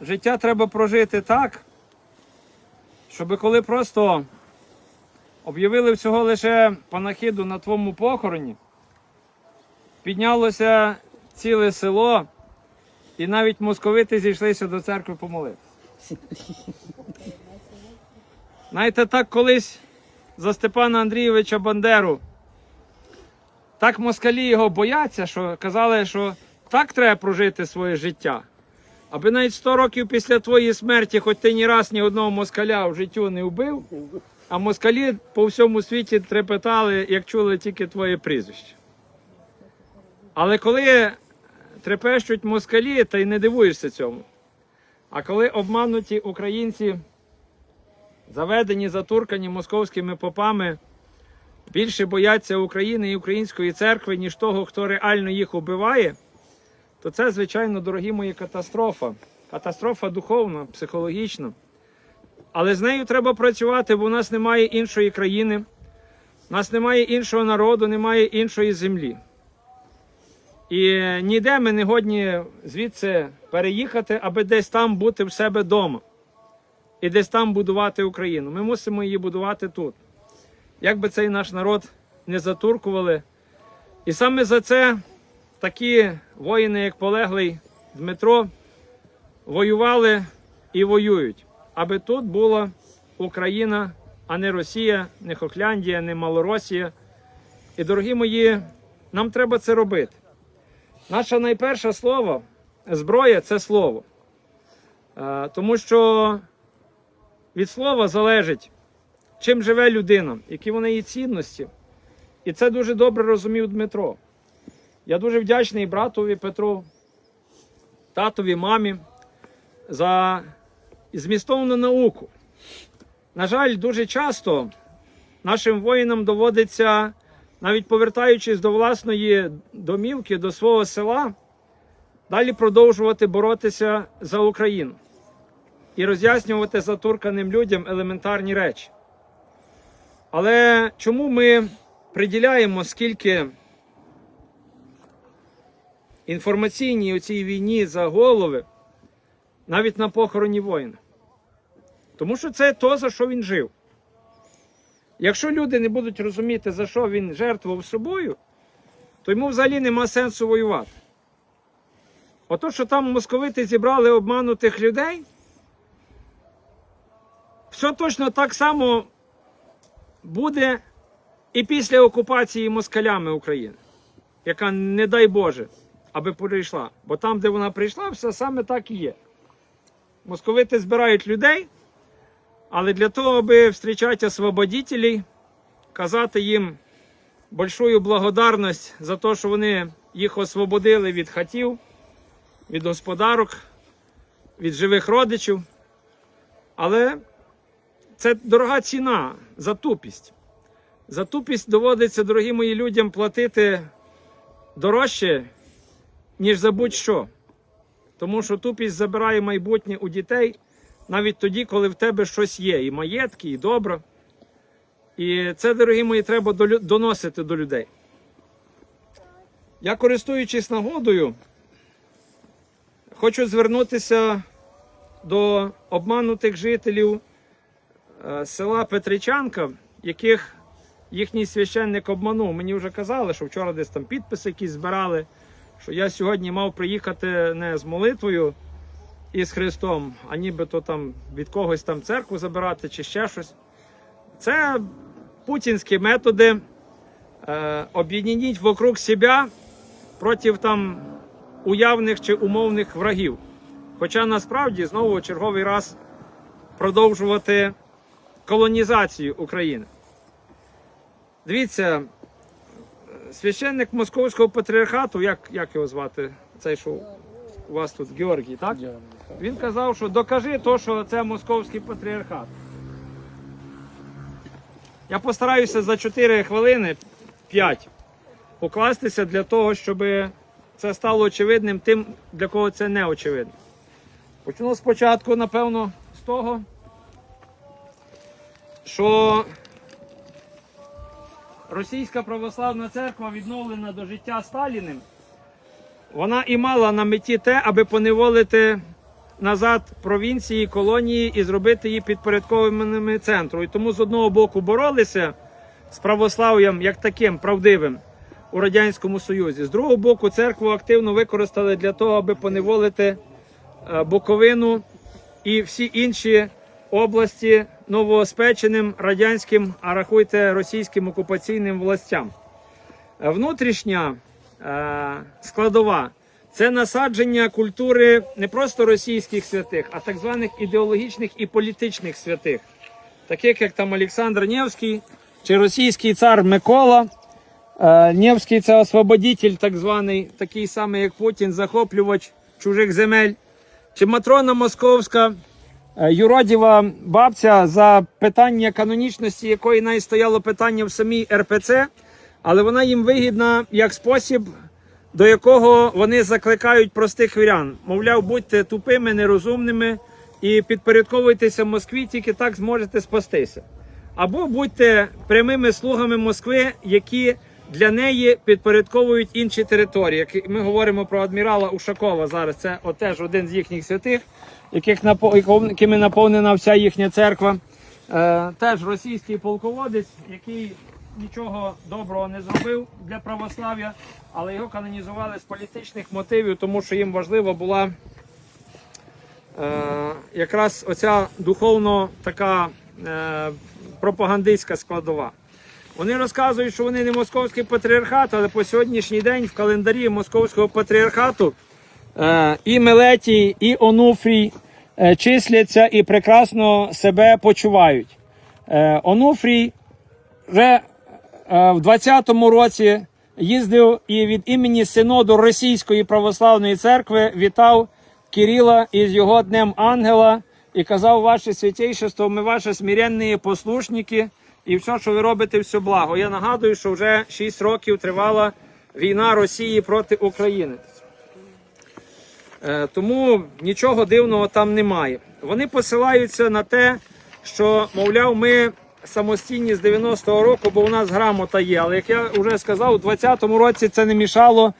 життя треба прожити так, щоб коли просто об'явили всього лише панахиду на твоєму похороні, піднялося ціле село, і навіть московити зійшлися до церкви помолитися. Знаєте, так колись за Степана Андрійовича Бандеру. Так москалі його бояться, що казали, що так треба прожити своє життя. Аби навіть 100 років після твоєї смерті, хоч ти ні раз ні одного москаля в життю не вбив, а москалі по всьому світі трепетали, як чули тільки твоє прізвище. Але коли трепещуть москалі, та й не дивуєшся цьому. А коли обмануті українці, заведені, затуркані московськими попами, більше бояться України і української церкви, ніж того, хто реально їх убиває, то це, звичайно, дорогі мої, катастрофа. Катастрофа духовна, психологічна. Але з нею треба працювати, бо у нас немає іншої країни, у нас немає іншого народу, немає іншої землі. І ніде ми не годні звідси переїхати, аби десь там бути в себе вдома. І десь там будувати Україну. Ми мусимо її будувати тут. Як би цей наш народ не затуркували. І саме за це такі воїни, як полеглий Дмитро, воювали і воюють, аби тут була Україна, а не Росія, не Хохляндія, не Малоросія. І, дорогі мої, нам треба це робити. Наше найперше слово зброя це слово. Е, Тому що від слова залежить, чим живе людина, які вони її цінності. І це дуже добре розумів Дмитро. Я дуже вдячний братові Петру, татові, мамі за змістовну науку. На жаль, дуже часто нашим воїнам доводиться, навіть повертаючись до власної домівки, до свого села, далі продовжувати боротися за Україну і роз'яснювати затурканим людям елементарні речі. Але чому ми приділяємо скільки інформаційній у цій війні за голови навіть на похороні воїна? Тому що це то, за що він жив. Якщо люди не будуть розуміти, за що він жертвував собою, то йому взагалі нема сенсу воювати. Ото, що там московити зібрали обманутих людей, все точно так само буде і після окупації москалями України, яка, не дай Боже, аби прийшла. Бо там, де вона прийшла, все саме так і є. Московити збирають людей, але для того, аби зустрічати освободителей, казати їм большую благодарність за те, що вони їх освободили від хатів, від господарок, від живих родичів. Але це дорога ціна за тупість. За тупість доводиться, дорогі мої людям, платити дорожче, ніж за будь-що. Тому що тупість забирає майбутнє у дітей навіть тоді, коли в тебе щось є, і маєтки, і добро. І це, дорогі мої, треба доносити до людей. Я, користуючись нагодою, хочу звернутися до обманутих жителів е, села Петричанка, яких їхній священник обманув. Мені вже казали, що вчора десь там підписи якісь збирали, що я сьогодні мав приїхати не з молитвою і з Христом, а нібито там від когось там церкву забирати чи ще щось. Це путінські методи. Е, об'єдніть вокруг себе проти там уявних чи умовних врагів. Хоча насправді знову черговий раз продовжувати колонізацію України. Дивіться, священник Московського патріархату, як, як його звати? Цей що у вас тут Георгій, так? Він казав, що докажи то, що це московський патріархат. Я постараюся за 4 хвилини 5 покластися для того, щоб це стало очевидним тим, для кого це не очевидно. Почну спочатку, напевно, з того, що Російська православна церква відновлена до життя Сталіним, вона і мала на меті те, аби поневолити назад провінції, колонії і зробити її підпорядкованими центру. І тому з одного боку боролися з православ'ям як таким правдивим у радянському союзі. З другого боку, церкву активно використали для того, аби поневолити е, Буковину і всі інші області новооспеченим радянським, а рахуйте російським окупаційним властям. Е, Внутрішня е, складова це насадження культури не просто російських святих, а так званих ідеологічних і політичних святих, таких як там Олександр Невський чи російський цар Микола. Е, Невський це освободитель, так званий, такий самий, як Путін, захоплювач чужих земель. Чи Матрона Московська, юродіва бабця, за питання канонічності, якої навіть стояло питання в самій РПЦ, але вона їм вигідна як спосіб, до якого вони закликають простих вірян. Мовляв, будьте тупими, нерозумними і підпорядковуйтеся Москві, тільки так зможете спастися. Або будьте прямими слугами Москви, які для неї підпорядковують інші території. Ми говоримо про адмірала Ушакова зараз. Це теж один з їхніх святих, яких якими наповнена вся їхня церква. Е, теж російський полководець, який нічого доброго не зробив для православ'я, але його канонізували з політичних мотивів, тому що їм важлива була е, якраз оця духовно така е, пропагандистська складова. Вони розказують, що вони не московський патріархат, але по сьогоднішній день в календарі московського патріархату е, і Мелетій, і Онуфрій е, числяться і прекрасно себе почувають. Е, Онуфрій вже е, в 20-му році їздив і від імені синоду Російської православної церкви вітав Кирила із його Днем Ангела і казав, ваше святейшество, ми ваші смиренні послушники, і все, що ви робите, все благо. Я нагадую, що вже 6 років тривала війна Росії проти України. Е, Тому нічого дивного там немає. Вони посилаються на те, що, мовляв, ми самостійні з 90-го року, бо у нас грамота є. Але як я вже сказав, у 20-му році це не мішало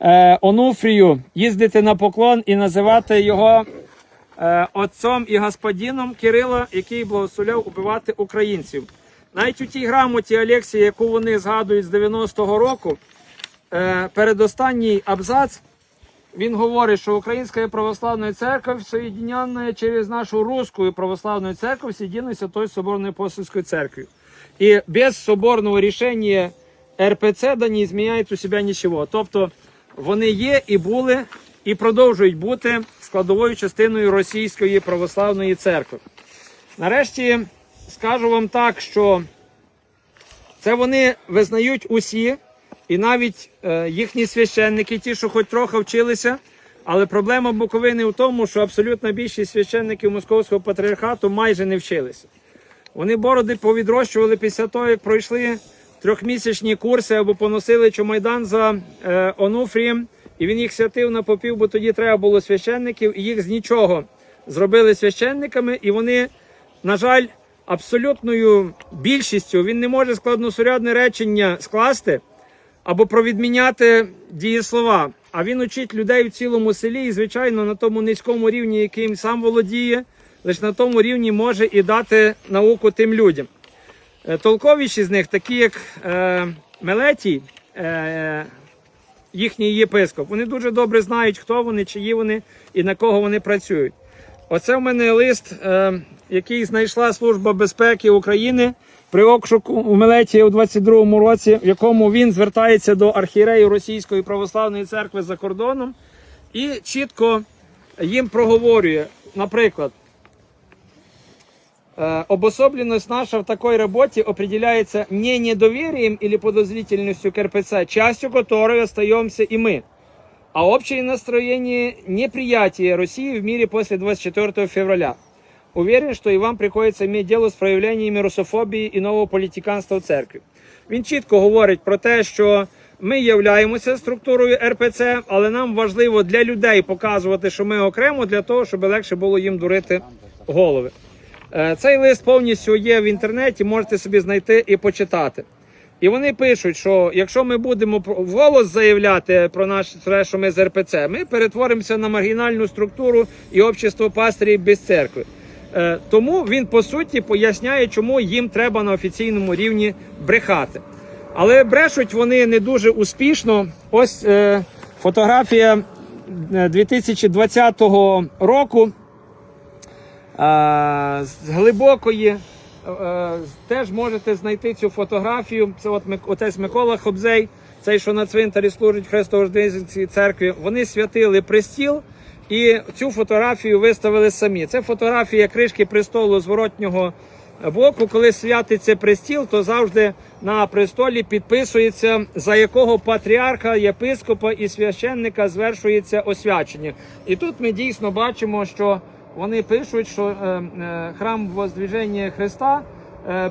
е, Онуфрію їздити на поклон і називати його е, отцом і господином Кирила, який благословляв убивати українців. Навіть у тій грамоті Алексія, яку вони згадують з 90-го року, е, передостанній абзац. Він говорить, що Українська православна церковь соединенная через нашу русскую православную церковь с единой Святой Соборной Апостольской Церковью. И без соборного рішення РПЦ да не изменяет у себя нічого. Тобто вони є і були, і продовжують бути складовою частиною Російської православної церкви. Нарешті скажу вам так, що це вони визнають усі, і навіть е, їхні священники, ті, що хоч трохи вчилися. Але проблема Буковини в тому, що абсолютна більшість священників Московського патріархату майже не вчилися. Вони бороди повідрощували після того, як пройшли трьохмісячні курси або поносили чомайдан за е, Онуфрієм, і він їх святив на попів, бо тоді треба було священників, і їх з нічого зробили священниками, і вони, на жаль, абсолютною більшістю він не може складносурядне речення скласти або провідміняти дієслова. А він учить людей в цілому селі, і, звичайно, на тому низькому рівні, яким сам володіє, лише на тому рівні може і дати науку тим людям. Е, Толковіші з них, такі як е, Мелетій, е, їхній єпископ, вони дуже добре знають, хто вони, чиї вони і на кого вони працюють. Оце в мене лист, е, який знайшла Служба безпеки України при обшуку у Мелетії у 22-му році, в якому він звертається до архієрею Російської православної церкви за кордоном і чітко їм проговорює, наприклад, Э, Обособленность наша в такой работе определяется не недоверием или подозрительностью к РПЦ, частью которой остаемся и мы, а общее настроение неприятия России в мире после 24 февраля. Уверен, что и вам приходится иметь дело з проявлениями русофобії і нового політиканства в церкві. Він чітко говорить про те, що ми являємося структурою РПЦ, але нам важливо для людей показувати, що ми окремо, для того, щоб легше було їм дурити голови. Е, Цей лист повністю є в інтернеті, можете собі знайти і почитати. І вони пишуть, що якщо ми будемо вголос заявляти про наш що ми з РПЦ, ми перетворимося на маргінальну структуру і общество пастирів без церкви. Е, тому він по суті поясняє, чому їм треба на офіційному рівні брехати. Але брешуть вони не дуже успішно. Ось е, фотографія е, 2020 року е, з глибокої. Е, Теж можете знайти цю фотографію. Це от отець Микола Хобзей, цей, що на цвинтарі служить Христовожденській церкві. Вони святили престіл і цю фотографію виставили самі. Це фотографія кришки престолу зворотнього боку. Коли святиться престіл, то завжди на престолі підписується, за якого патріарха, єпископа і священника звершується освячення. І тут ми дійсно бачимо, що вони пишуть, що е, е, храм Воздвіження Христа е,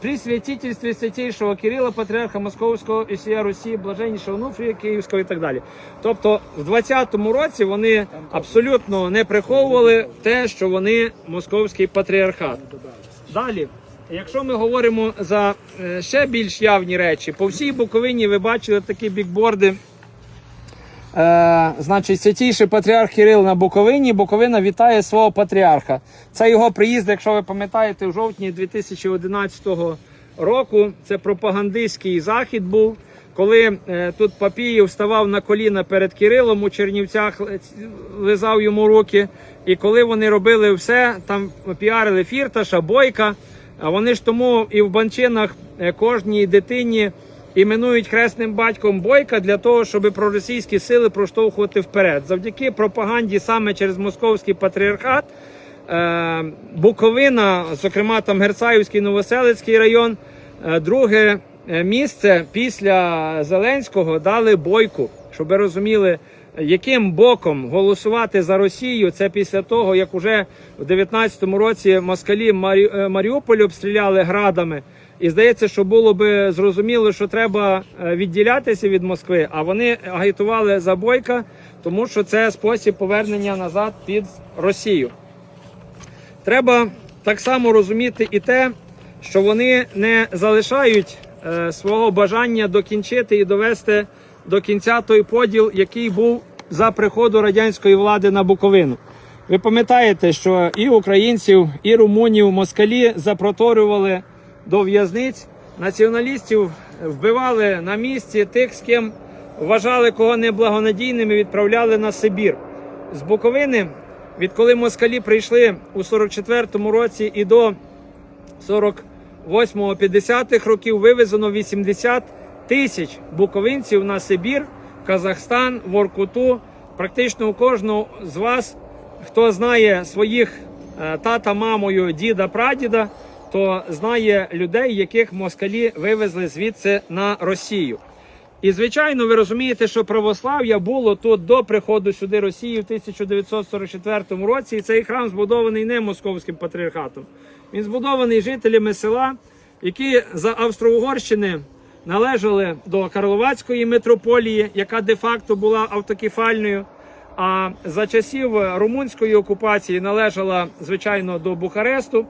при, святительстві святейшого Кирила, патріарха Московського і всія Русі, блаженнішого Онуфрія Київського і так далі. Тобто, в 20-му році вони абсолютно не приховували те, що вони московський патріархат. Далі, якщо ми говоримо за ще більш явні речі, по всій Буковині ви бачили такі бікборди. Е, значить, святійший патріарх Кирил на Буковині. Буковина вітає свого патріарха. Це його приїзд, якщо ви пам'ятаєте, в жовтні 2011 року. Це пропагандистський захід був, коли е, тут Папіїв ставав на коліна перед Кирилом у Чернівцях, лизав йому руки. І коли вони робили все, там піарили Фірташа, Бойка. А вони ж тому і в банчинах е, кожній дитині іменують хресним батьком Бойка для того, щоб проросійські сили проштовхувати вперед. Завдяки пропаганді саме через московський патріархат. е, Буковина, зокрема там Герцаївський Новоселицький район, е, друге е, місце після Зеленського дали бойку, щоб ви розуміли, яким боком голосувати за Росію. Це після того, як уже в 19-му році москалі Марі... Маріуполь обстріляли градами. І здається, що було би зрозуміло, що треба е, відділятися від Москви, а вони агітували за бойка, тому що це спосіб повернення назад під Росію. Треба так само розуміти і те, що вони не залишають е, свого бажання докінчити і довести до кінця той поділ, який був за приходу радянської влади на Буковину. Ви пам'ятаєте, що і українців, і румунів москалі запроторювали до в'язниць, націоналістів вбивали на місці тих, з ким вважали кого неблагонадійними, відправляли на Сибір. З Буковини, відколи москалі прийшли у 44-му році і до 48-50-х років вивезено 80 тисяч буковинців на Сибір, Казахстан, Воркуту. Практично у кожного з вас, хто знає своїх е, тата, мамою, діда, прадіда, то знає людей, яких москалі вивезли звідси на Росію. І звичайно, ви розумієте, що православ'я було тут до приходу сюди Росії в 1944 році. І цей храм збудований не московським патріархатом. Він збудований жителями села, які за Австро-Угорщини належали до Карловацької митрополії, яка де-факто була автокефальною. А за часів румунської окупації належала звичайно до Бухаресту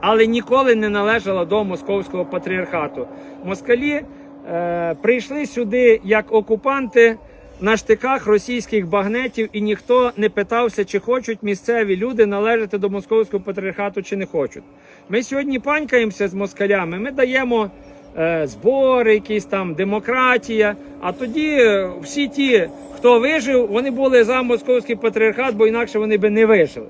але ніколи не належала до московського патріархату. Москалі е, прийшли сюди як окупанти на штиках російських багнетів, і ніхто не питався, чи хочуть місцеві люди належати до московського патріархату, чи не хочуть. Ми сьогодні панькаємося з москалями. Ми даємо е, збори, якісь там демократія. А тоді е, всі ті, хто вижив, вони були за московський патріархат, бо інакше вони би не вижили.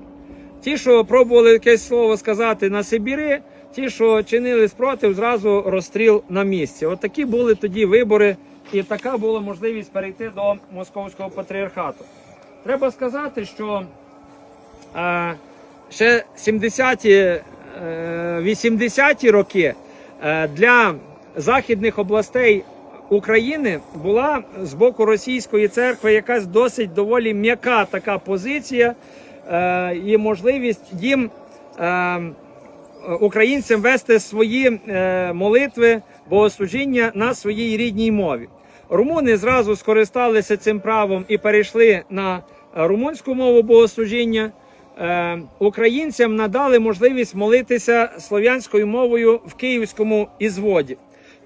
Ті, що пробували якесь слово сказати на Сибірі, ті, що чинили спротив, зразу розстріл на місці. От такі були тоді вибори, і така була можливість перейти до московського патріархату. Треба сказати, що е, ще 70-ті, е, 80-ті роки е, для західних областей України була з боку російської церкви якась досить доволі м'яка така позиція і можливість їм е, українцям вести свої е, молитви, богослужіння на своїй рідній мові. Румуни зразу скористалися цим правом і перейшли на румунську мову богослужіння. Е, Українцям надали можливість молитися слов'янською мовою в київському ізводі.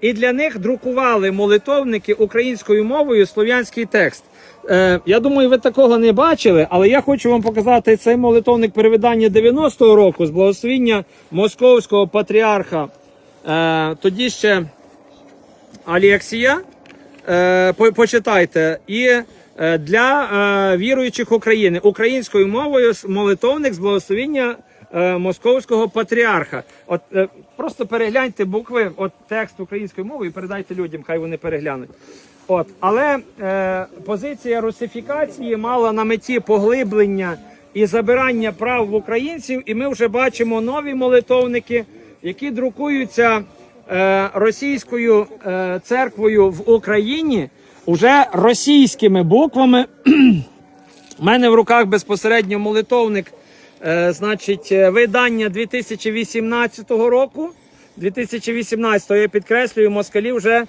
І для них друкували молитовники українською мовою слов'янський текст. Е, я думаю, ви такого не бачили, але я хочу вам показати цей молитовник перевидання 90-го року з благословіння московського патріарха. Е, тоді ще Аліаксія. Е, по- почитайте. І е, для е, віруючих України українською мовою молитовник з благословіння е, московського патріарха. От е, просто перегляньте букви, от текст українською мовою, і передайте людям, хай вони переглянуть. От, але е, позиція русифікації мала на меті поглиблення і забирання прав в українців, і ми вже бачимо нові молитовники, які друкуються е, російською е, церквою в Україні уже російськими буквами. У мене в руках безпосередньо молитовник, е, значить, е, видання 2018 року. 2018 я підкреслюю, москалі вже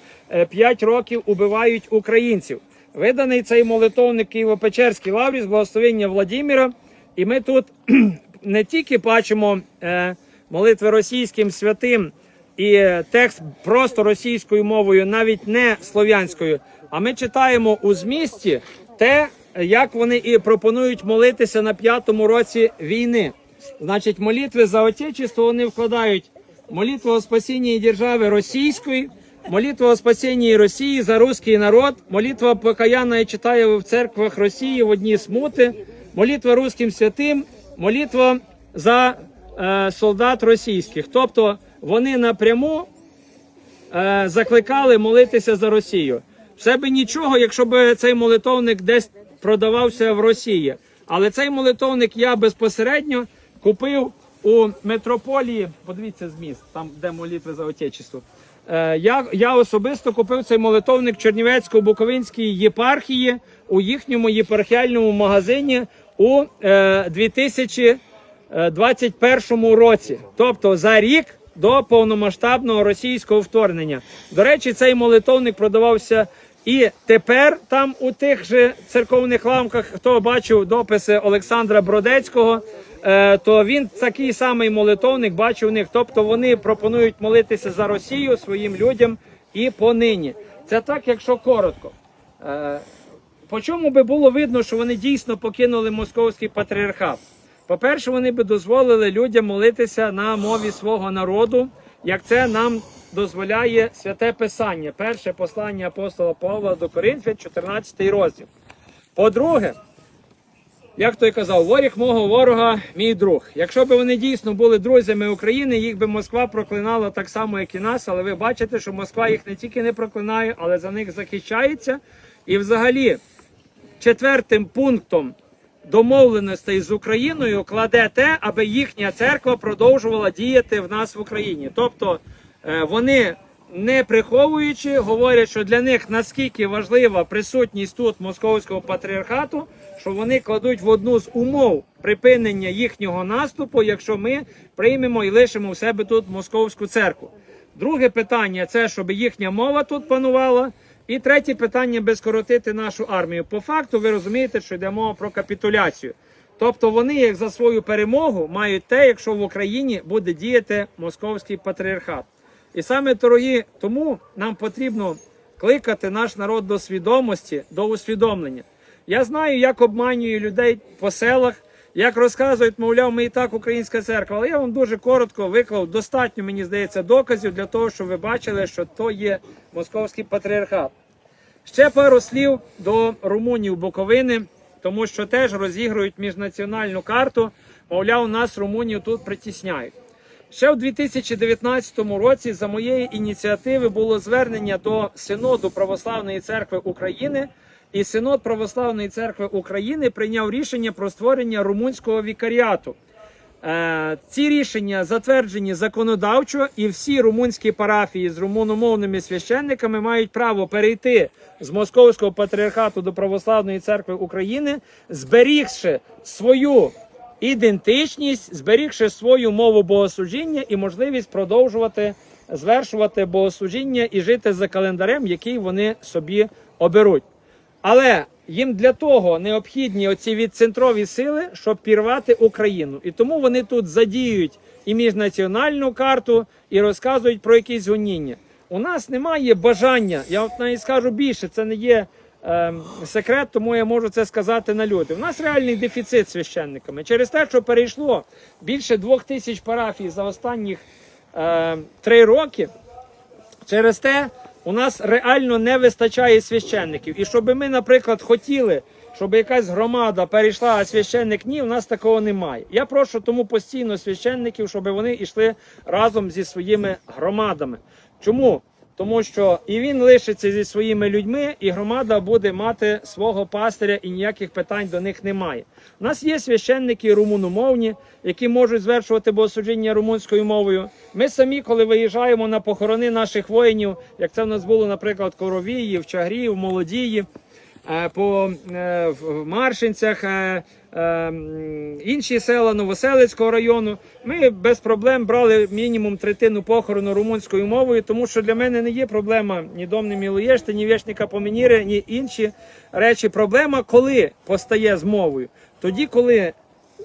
5 років убивають українців. Виданий цей молитовник Києво-Печерській лаврі з благословення Владимира. І ми тут не тільки бачимо е, молитви російським святим і е, текст просто російською мовою, навіть не слов'янською. А ми читаємо у змісті те, як вони і пропонують молитися на п'ятому році війни. Значить, молитви за отечество вони вкладають молитву о спасінні держави російської, молитва о спасінні Росії за русский народ, молитва покаянна читаю в церквах Росії в одні смути, молитва русським святим, молитва за е, солдат російських. Тобто вони напряму е, закликали молитися за Росію. Все би нічого, якщо б цей молитовник десь продавався в Росії. Але цей молитовник я безпосередньо купив у метрополії. Подивіться зміст, там де молитви за отечество. Е, я, я особисто купив цей молитовник Чернівецько-Буковинській єпархії у їхньому єпархіальному магазині у е, 2021 році. Тобто за рік до повномасштабного російського вторгнення. До речі, цей молитовник продавався і тепер там у тих же церковних ламках, хто бачив дописи Олександра Бродецького, е, то він такий самий молитовник бачив у них. Тобто вони пропонують молитися за Росію своїм людям і понині. Це так, якщо коротко. Е, по чому би було видно, що вони дійсно покинули московський патріархат? По-перше, вони би дозволили людям молитися на мові свого народу, як це нам дозволяє святе Писання, перше послання апостола Павла до Коринфян, 14 розділ. По-друге, як той казав, воріг мого ворога, мій друг. Якщо б вони дійсно були друзями України, їх би Москва проклинала так само, як і нас. Але ви бачите, що Москва їх не тільки не проклинає, але за них захищається. І взагалі, четвертим пунктом домовленостей з Україною кладе те, аби їхня церква продовжувала діяти в нас в Україні. Тобто вони не приховуючи, говорять, що для них наскільки важлива присутність тут московського патріархату, що вони кладуть в одну з умов припинення їхнього наступу, якщо ми приймемо і лишимо в себе тут московську церкву. Друге питання це щоб їхня мова тут панувала. І третє питання без скоротити нашу армію. По факту ви розумієте, що йде мова про капітуляцію. Тобто вони, як за свою перемогу, мають те, якщо в Україні буде діяти московський патріархат. І саме дорогі, тому нам потрібно кликати наш народ до свідомості, до усвідомлення. Я знаю, як обманюю людей по селах, як розказують, мовляв, ми і так українська церква. Але я вам дуже коротко виклав достатньо, мені здається, доказів для того, щоб ви бачили, що то є московський патріархат. Ще пару слів до румунів Буковини, тому що теж розігрують міжнаціональну карту. Мовляв, нас румунів тут притісняють. Ще в 2019 році за моєї ініціативи було звернення до Синоду Православної церкви України, і Синод Православної церкви України прийняв рішення про створення румунського вікаріату. Е, Ці рішення затверджені законодавчо, і всі румунські парафії з румуномовними священниками мають право перейти з Московського патріархату до Православної церкви України, зберігши свою ідентичність, зберігши свою мову богослужіння і можливість продовжувати звершувати богослужіння і жити за календарем, який вони собі оберуть. Але їм для того необхідні оці відцентрові сили, щоб пірвати Україну. І тому вони тут задіють і міжнаціональну карту, і розказують про якісь гоніння. у нас немає бажання. Я от навіть скажу більше, це не є секрет, тому я можу це сказати на люди. У нас реальний дефіцит священниками. Через те, що перейшло більше двох тисяч парафій за останніх ем, три роки. Через те у нас реально не вистачає священників. І щоб ми, наприклад, хотіли, щоб якась громада перейшла, а священник ні, у нас такого немає. Я прошу тому постійно священників, щоб вони йшли разом зі своїми громадами. Чому? Тому що і він лишиться зі своїми людьми, і громада буде мати свого пастиря, і ніяких питань до них немає. У нас є священники румуномовні, які можуть звершувати богослужіння румунською мовою. Ми самі, коли виїжджаємо на похорони наших воїнів, як це в нас було, наприклад, в Коровії, в Чагрії, в Молодії, по е, в в Маршинцях, е, е, інші села Новоселицького району. Ми без проблем брали мінімум третину похорону румунською мовою, тому що для мене не є проблема ні домни мілоєшти, ні вішника помініри, ні інші речі. Проблема, коли постає з мовою, тоді, коли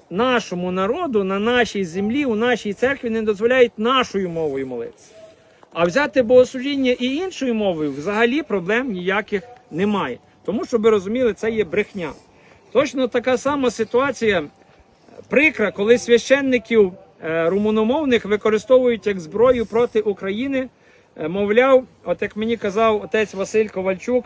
нашому народу на нашій землі, у нашій церкві не дозволяють нашою мовою молитися. А взяти богослужіння і іншою мовою взагалі проблем ніяких немає. Тому, щоб ви розуміли, це є брехня. Точно така сама ситуація прикра, коли священників е, румуномовних використовують як зброю проти України. Е, Мовляв, от як мені казав отець Василь Ковальчук,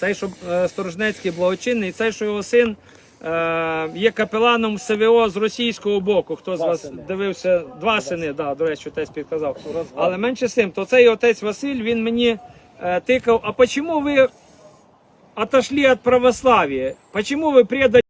цей, що е, Сторожнецький благочинний, цей, що його син е, є капеланом СВО з російського боку. Хто з вас дивився? Два сини, да, до речі, отець підказав. Але менше з тим, то цей отець Василь він мені е, тикав, а чому ви отошли от православия? Почему вы предали